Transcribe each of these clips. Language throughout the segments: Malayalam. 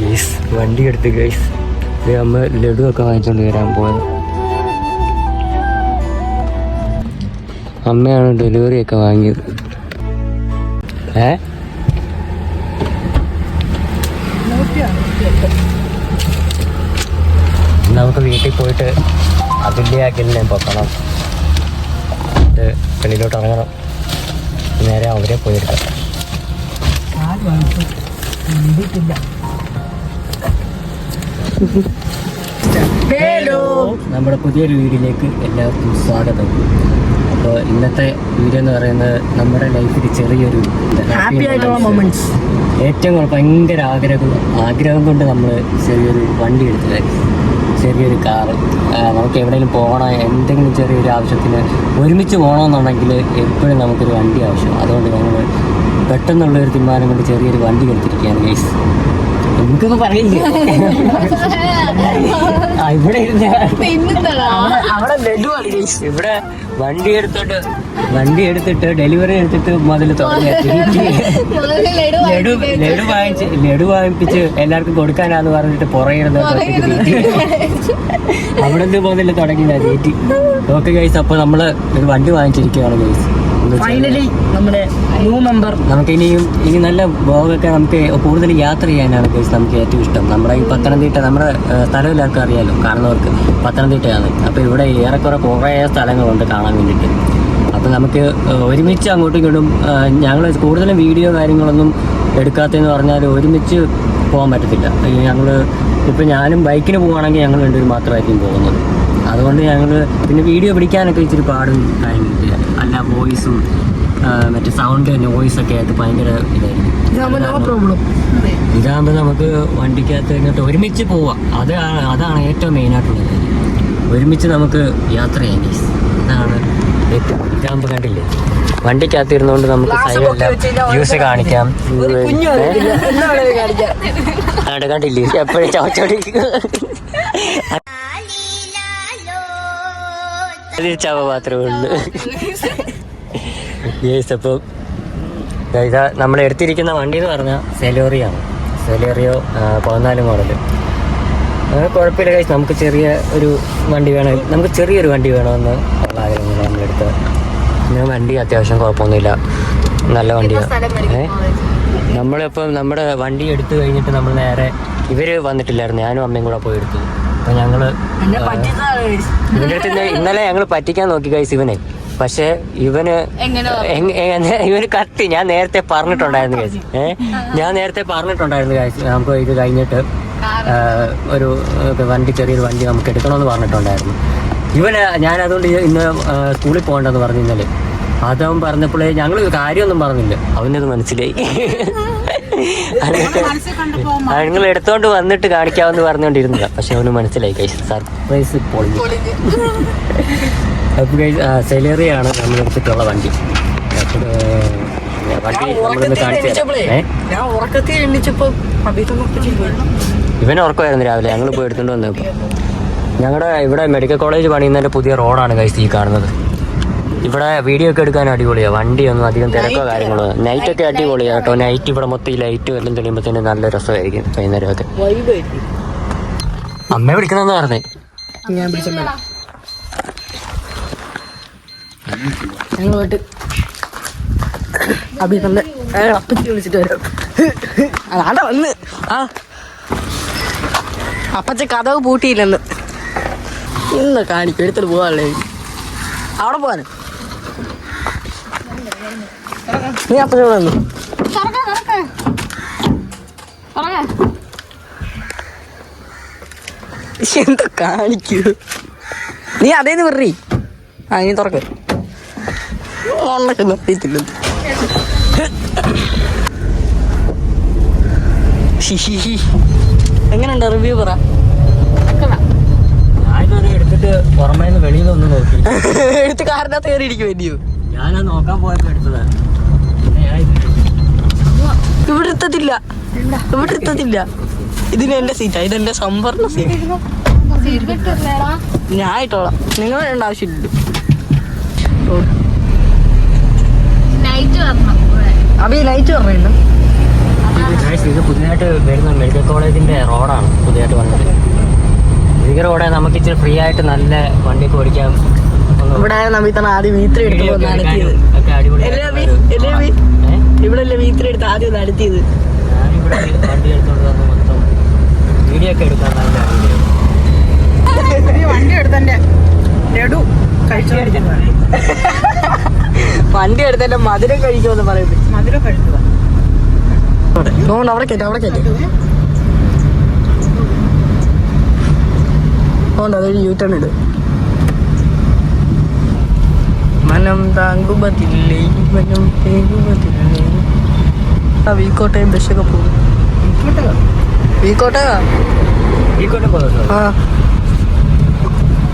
ഗൈസ് വണ്ടി എടുത്ത് ഗൈസ്. അമ്മ ലഡു ഒക്കെ വാങ്ങിച്ചുകൊണ്ട് വരാൻ പോയത്. അമ്മയാണ് ഡെലിവറി ഒക്കെ വാങ്ങിയത്. ഏ? നമുക്ക് വീട്ടിൽ പോയിട്ട് അതുല്യ ഞാൻ പൊക്കണം. ഇത് വെളിയിലോട്ട് ഇറങ്ങണം. നേരെ അവരെ പോയെടുക്കാം നമ്മുടെ പുതിയൊരു വീടിലേക്ക് എല്ലാവർക്കും സ്വാഗതം. അപ്പോൾ ഇന്നത്തെ വീഡിയോ എന്ന് പറയുന്നത് നമ്മുടെ ലൈഫിൽ ചെറിയൊരു ഹാപ്പി ആയിട്ടുള്ള മൊമെന്റ്സ് ഏറ്റവും ഭയങ്കര ആഗ്രഹം ആഗ്രഹം കൊണ്ട് നമ്മൾ ചെറിയൊരു വണ്ടി എടുത്തത്. ചെറിയൊരു കാറ് നമുക്ക് എവിടെയെങ്കിലും പോകണം എന്തെങ്കിലും ചെറിയൊരു ആവശ്യത്തിന് ഒരുമിച്ച് പോകണമെന്നുണ്ടെങ്കിൽ എപ്പോഴും നമുക്കൊരു വണ്ടി ആവശ്യം. അതുകൊണ്ട് നമ്മൾ പെട്ടെന്നുള്ളൊരു തീരുമാനം കൊണ്ട് ചെറിയൊരു വണ്ടി എടുത്തിരിക്കുകയാണ് ഗൈസ് നമുക്കൊന്നും പറയില്ല? ഇവിടെ ഇരുന്ന അവിടെ ലഡു ആണ് guys. ഇവിടെ വണ്ടി എടുത്തിട്ട് വണ്ടി എടുത്തിട്ട് ഡെലിവറി എടുത്തിട്ട് മുതൽ തുടങ്ങി. ലഡു ലഡു വാങ്ങിച്ച് ലഡു വാങ്ങിപ്പിച്ച് എല്ലാവർക്കും കൊടുക്കാനാന്ന് പറഞ്ഞിട്ട് പുറകിരുന്ന് അവിടെ നിന്ന് മുതൽ തുടങ്ങി തീറ്റി. ഓക്കെ ഗൈസ് അപ്പോൾ നമ്മൾ ഒരു വണ്ടി വാങ്ങിച്ചിരിക്കുകയാണ് ഗൈസ് ഫൈനലി നമ്മുടെ ന്യൂ മെമ്പർ നമുക്ക് ഇനിയും ഇനി നല്ല ബ്ലോഗൊക്കെ നമുക്ക് കൂടുതൽ യാത്ര ചെയ്യാനാണ് കേസ് നമുക്ക് ഏറ്റവും ഇഷ്ടം. നമ്മുടെ ഈ പത്തനംതിട്ട നമ്മുടെ സ്ഥലം എല്ലാവർക്കും അറിയാലോ. കാണുന്നവർക്ക് പത്തനംതിട്ടയാണ്. അപ്പോൾ ഇവിടെ ഏറെക്കുറെ കുറേ സ്ഥലങ്ങളുണ്ട് കാണാൻ വേണ്ടിയിട്ട്. അപ്പോൾ നമുക്ക് ഒരുമിച്ച് അങ്ങോട്ടും ഇങ്ങോട്ടും ഞങ്ങൾ കൂടുതലും വീഡിയോ കാര്യങ്ങളൊന്നും എടുക്കാത്തതെന്ന് പറഞ്ഞാൽ ഒരുമിച്ച് പോകാൻ പറ്റത്തില്ല. ഞങ്ങൾ ഇപ്പോൾ ഞാനും ബൈക്കിന് പോവുകയാണെങ്കിൽ ഞങ്ങൾ രണ്ടുപേരും മാത്രമായിരിക്കും പോകുന്നത്. അതുകൊണ്ട് ഞങ്ങൾ പിന്നെ വീഡിയോ പിടിക്കാനൊക്കെ ഇച്ചിരി പാടും കാര്യങ്ങളില്ല അല്ല വോയിസും മറ്റേ സൗണ്ട് നോയിസ് ഒക്കെ ആയിട്ട് ഭയങ്കര ഇതായിരിക്കും. നോ പ്രോബ്ലം ഇതാകുമ്പോൾ നമുക്ക് വണ്ടിക്കകത്ത് ഇങ്ങോട്ട് ഒരുമിച്ച് പോവാം. അതാണ് അതാണ് ഏറ്റവും മെയിനായിട്ടുള്ള കാര്യം. ഒരുമിച്ച് നമുക്ക് യാത്ര ചെയ്യാം അതാണ് ഏറ്റവും ഇതാകുമ്പോൾ കണ്ടില്ലേ? വണ്ടിക്കകത്ത് ഇരുന്നുകൊണ്ട് നമുക്ക് സൈഡെല്ലാം ജ്യൂസ് കാണിക്കാം. കുഞ്ഞു വന്നിട്ടില്ല. കാണിക്കാം. കണ്ടില്ലേ? എപ്പോഴും ചവച്ചോടി ചവ മാത്രമേ ഉള്ളൂ. യേസ് അപ്പോൾ ഇതാ നമ്മൾ എടുത്തിരിക്കുന്ന വണ്ടി എന്ന് പറഞ്ഞാൽ സെലോറിയാണ് സെലോറിയോ പതിനാല് മോഡൽ അങ്ങനെ കുഴപ്പമില്ല കഴിച്ച് നമുക്ക് ചെറിയ ഒരു വണ്ടി വേണം. നമുക്ക് ചെറിയൊരു വണ്ടി വേണമെന്ന് ഉള്ള ആഗ്രഹം നമ്മളെടുത്ത് പിന്നെ വണ്ടി അത്യാവശ്യം കുഴപ്പമൊന്നുമില്ല. നല്ല വണ്ടിയാണ് ഏ? നമ്മളിപ്പോൾ നമ്മുടെ വണ്ടി എടുത്തു കഴിഞ്ഞിട്ട് നമ്മൾ നേരെ ഇവർ വന്നിട്ടില്ലായിരുന്നു. ഞാനും അമ്മയും കൂടെ പോയി എടുത്തു. അപ്പോൾ ഞങ്ങൾ എന്നെ പറ്റിയതാണ് guys. ഇവന്റെ അടുത്ത് ഇന്ന് ഇന്നലെ ഞങ്ങൾ പറ്റിക്കാൻ നോക്കി കഴിച്ചു ഇവനെ. പക്ഷെ ഇവന് ഇവന് കത്തി. ഞാൻ നേരത്തെ പറഞ്ഞിട്ടുണ്ടായിരുന്നു കഴിച്ച് ഏഹ് ഞാൻ നേരത്തെ പറഞ്ഞിട്ടുണ്ടായിരുന്നു കഴിച്ച് നമുക്ക് ഇത് കഴിഞ്ഞിട്ട് ഒരു വണ്ടി ചെറിയൊരു വണ്ടി നമുക്ക് എടുക്കണമെന്ന് പറഞ്ഞിട്ടുണ്ടായിരുന്നു. ഇവന് ഞാൻ അതുകൊണ്ട് ഇന്ന് സ്കൂളിൽ പോകണ്ടെന്ന് പറഞ്ഞു ഇന്നലെ. അതവൻ പറഞ്ഞപ്പോഴേ ഞങ്ങൾ കാര്യമൊന്നും പറഞ്ഞില്ല. അവനത് മനസ്സിലായി. ഞങ്ങൾ എടുത്തോണ്ട് വന്നിട്ട് കാണിക്കാമെന്ന് പറഞ്ഞുകൊണ്ടിരുന്നില്ല പക്ഷെ അവന് മനസ്സിലായി കൈ സർപ്രൈസ് പൊളിഞ്ഞു. അപ്പോൾ കൈ സെലേറിയാണ് നമ്മൾ എടുത്തിട്ടുള്ള വണ്ടി. വണ്ടി ഞാൻ നമ്മളിന്ന് കാണിച്ചു ഉറക്കത്തിൽ എണ്ണിച്ചപ്പോ ഇവന് ഉറക്കമായിരുന്നു രാവിലെ. ഞങ്ങൾ പോയി എടുത്തോണ്ട് വന്നപ്പോൾ ഞങ്ങളുടെ ഇവിടെ മെഡിക്കൽ കോളേജ് പണിയുന്നതിന്റെ പുതിയ റോഡാണ് കൈസ് ഈ കാണുന്നത്. ഇവിടെ വീഡിയോ ഒക്കെ എടുക്കാൻ അടിപൊളിയാ. വണ്ടി ഒന്നും അധികം തിരക്കോ കാര്യങ്ങളോ നൈറ്റ് ഒക്കെ അടിപൊളിയാണ് കേട്ടോ. നൈറ്റ് ഇവിടെ മൊത്തം ഈ ലൈറ്റ് എല്ലാം തന്നെ നല്ല രസമായിരിക്കും വൈകുന്നേരമൊക്കെ. അമ്മയെ വിളിക്കണമെന്ന് പറഞ്ഞേ. ഞാൻ അപ്പച്ചി വിളിച്ചിട്ട് വരാം. അതാണ്ട വന്ന്. ആ. അപ്പച്ച കഥവ് പൂട്ടിയില്ലെന്ന്. ഇന്ന് കാണിക്കും. എടുത്തിട്ട് പോവാല്ലേ അവിടെ പോവാന് നീ അപ്പച്ചോട് വന്നു എന്താ കാണിക്കൂ? നീ അതേന്ന് വെറി ആ നീ തുറക്ക്. നിർത്തിയിട്ടില്ല എങ്ങനെയുണ്ട് റിവ്യൂ പറ. എടുത്തിട്ട് പുറമേന്ന് വെളിയിൽ ഒന്ന് നോക്കി. എടുത്ത് കാറിനകത്ത് കയറി ഇരിക്കും വേണ്ടിയോ ഞാനത് നോക്കാൻ പോയപ്പോ എടുത്തതാണ് പിന്നെ ഞാൻ ഇത് ഇവിടെ എടുത്തതില്ല. ഇവിടെ എത്തത്തില്ല ഇതിന് എന്റെ സീറ്റാ ഇതെന്റെ സംവരണ സീറ്റ് ഞാൻ ഇട്ടോളാം നിങ്ങൾ വേണ്ട ആവശ്യമില്ല നൈറ്റ് ഈ ലൈറ്റ് പറഞ്ഞു ഇത് പുതിയതായിട്ട് വരുന്ന മെഡിക്കൽ കോളേജിന്റെ റോഡാണ് പുതിയതായിട്ട് വന്നത്. ഈ റോഡ് നമുക്ക് ഇച്ചിരി ഫ്രീ ആയിട്ട് നല്ല വണ്ടിക്ക് ഓടിക്കാം. ഒന്ന് ഇവിടെ നമ്പീത്താണ് ആദ്യം വീത്രി എടുത്ത് നടത്തിയത്? ഇവിടെ അല്ലേ വീത്രി എടുത്ത് ആദ്യം നടത്തിയത് വീഡിയോ ഒക്കെ എടുക്കാൻ നല്ല അടിപൊളിയാണ്. വണ്ടി എടുത്തന്റെ ലഡു കഴിച്ചു വണ്ടി എടുത്തന്റെ മധുരം കഴിക്കുമെന്ന് പറയുന്നത് മധുരം കഴിക്കുക. അവിടെ കയറ്റി അവിടെ കേട്ടോ അതുകൊണ്ട് അതൊരു യൂട്ടേൺ ടേൺ ഇട്. മനം താങ്കുമതില്ലേ? മനം തേങ്ങുമ്പത്തില്ലേ ആ വീക്കോട്ടയം ബസ്സൊക്കെ പോകും. വീക്കോട്ട ആ.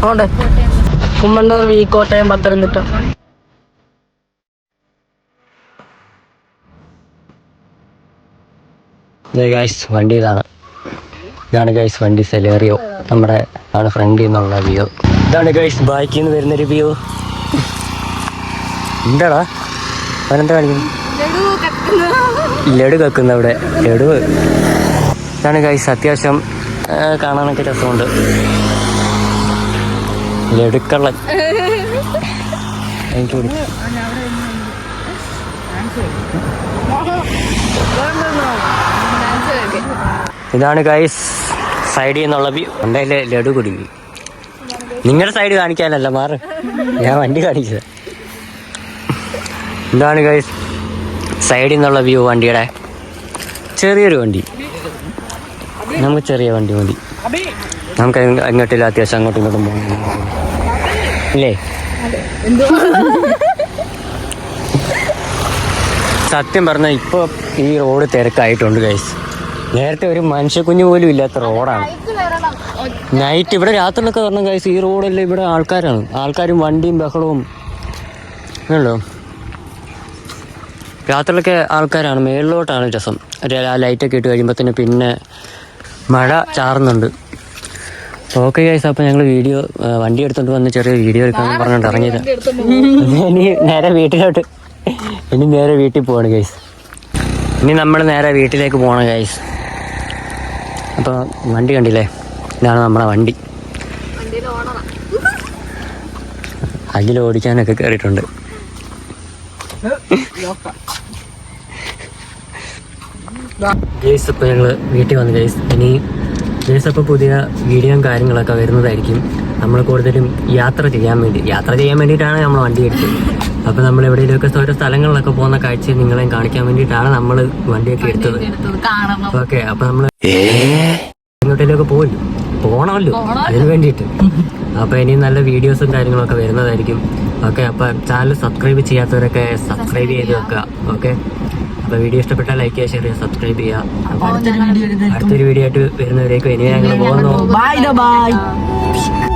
അതുകൊണ്ട് കുമ്മണ്ണൂർ വീക്കോട്ടയം പത്തനംതിട്ട. ഗൈസ് വണ്ടി ഇതാണ്. ഇതാണ് ഗൈസ് വണ്ടി സെലേറിയോ നമ്മുടെ ആണ് ഫ്രണ്ടിൽ നിന്നുള്ള വ്യൂ ഇതാണ് ഗൈസ് ബൈക്കിൽ നിന്ന് വരുന്നൊരു വ്യൂ എന്താടാ അവനെന്താ കാണിക്കുന്നു? ലഡു കക്കുന്ന അവിടെ. ലഡു. ഇതാണ് ഗൈസ് അത്യാവശ്യം കാണാനൊക്കെ രസമുണ്ട്. ലഡുക്കള്ള. എനിക്ക് ഇതാണ് ഗൈസ് സൈഡിൽ നിന്നുള്ള വ്യൂ ഉണ്ടായില്ലേ ലഡു കുടുങ്ങി. നിങ്ങളുടെ സൈഡ് കാണിക്കാനല്ല മാറ്. ഞാൻ വണ്ടി കാണിച്ചത്. ഇതാണ് ഗൈസ് സൈഡിൽ നിന്നുള്ള വ്യൂ വണ്ടിയുടെ? ചെറിയൊരു വണ്ടി. നമുക്ക് ചെറിയ വണ്ടി മതി. നമുക്ക് അങ്ങ- അങ്ങോട്ടില്ല അത്യാവശ്യം അങ്ങോട്ടും ഇങ്ങോട്ടും പോകണം അല്ലേ സത്യം പറഞ്ഞാൽ ഇപ്പോൾ ഈ റോഡ് തിരക്കായിട്ടുണ്ട് ഗൈസ് നേരത്തെ ഒരു മനുഷ്യ കുഞ്ഞു പോലും ഇല്ലാത്ത റോഡാണ് നൈറ്റ് ഇവിടെ രാത്രിയിലൊക്കെ പറഞ്ഞ ഗൈസ് ഈ റോഡല്ല ഇവിടെ ആൾക്കാരാണ്. ആൾക്കാരും വണ്ടിയും ബഹളവും. ആണല്ലോ രാത്രിയിലൊക്കെ ആൾക്കാരാണ് മേളിലോട്ടാണ് രസം. ലൈറ്റൊക്കെ ഇട്ട് കഴിയുമ്പോൾ തന്നെ പിന്നെ മഴ ചാറുന്നുണ്ട്. ഓക്കെ ഗൈസ് അപ്പോൾ ഞങ്ങൾ വീഡിയോ വണ്ടി എടുത്തോണ്ട് വന്ന് ചെറിയ വീഡിയോ എടുക്കാമെന്ന് പറഞ്ഞിട്ട് ഇറങ്ങിയത്. ഇനി നേരെ വീട്ടിലോട്ട് ഇനി നേരെ വീട്ടിൽ പോവാണ് ഗൈസ് ഇനി നമ്മൾ നേരെ വീട്ടിലേക്ക് പോകണം ഗൈസ് അപ്പോൾ വണ്ടി കണ്ടില്ലേ? ഇതാണ് നമ്മളെ വണ്ടി. അതിൽ ഓടിക്കാനൊക്കെ കയറിയിട്ടുണ്ട് ഗേസ് ഇപ്പോൾ ഞങ്ങൾ വീട്ടിൽ വന്നു ഗേസ്. ഇനി ഗേസ് അപ്പോൾ പുതിയ വീഡിയോയും കാര്യങ്ങളൊക്കെ വരുന്നതായിരിക്കും. നമ്മൾ കൂടുതലും യാത്ര ചെയ്യാൻ വേണ്ടി. യാത്ര ചെയ്യാൻ വേണ്ടിയിട്ടാണ് നമ്മൾ വണ്ടി എടുത്തത്. അപ്പോൾ നമ്മൾ എവിടെയെങ്കിലുമൊക്കെ ഓരോ സ്ഥലങ്ങളിലൊക്കെ പോകുന്ന കാഴ്ച നിങ്ങളെയും കാണിക്കാൻ വേണ്ടിയിട്ടാണ് നമ്മൾ വണ്ടിയൊക്കെ എടുത്തത്. ഓക്കെ അപ്പോൾ നമ്മൾ എങ്ങോട്ടേലൊക്കെ പോയില്ല പോകണമല്ലോ അതിന് വേണ്ടിയിട്ട്. അപ്പോൾ ഇനി നല്ല വീഡിയോസും കാര്യങ്ങളൊക്കെ വരുന്നതായിരിക്കും. ഓക്കെ അപ്പോൾ ചാനൽ സബ്സ്ക്രൈബ് ചെയ്യാത്തവരൊക്കെ സബ്സ്ക്രൈബ് ചെയ്ത് വെക്കുക. ഓക്കെ? അപ്പൊ വീഡിയോ ഇഷ്ടപ്പെട്ടാൽ ലൈക്ക് ചെയ്യുക ഷെയർ ചെയ്യുക സബ്സ്ക്രൈബ് ചെയ്യുക. അടുത്തൊരു വീഡിയോ ആയിട്ട് വരുന്നവരേക്കും ഇനി ഞങ്ങൾ പോകുന്നു. Bye bye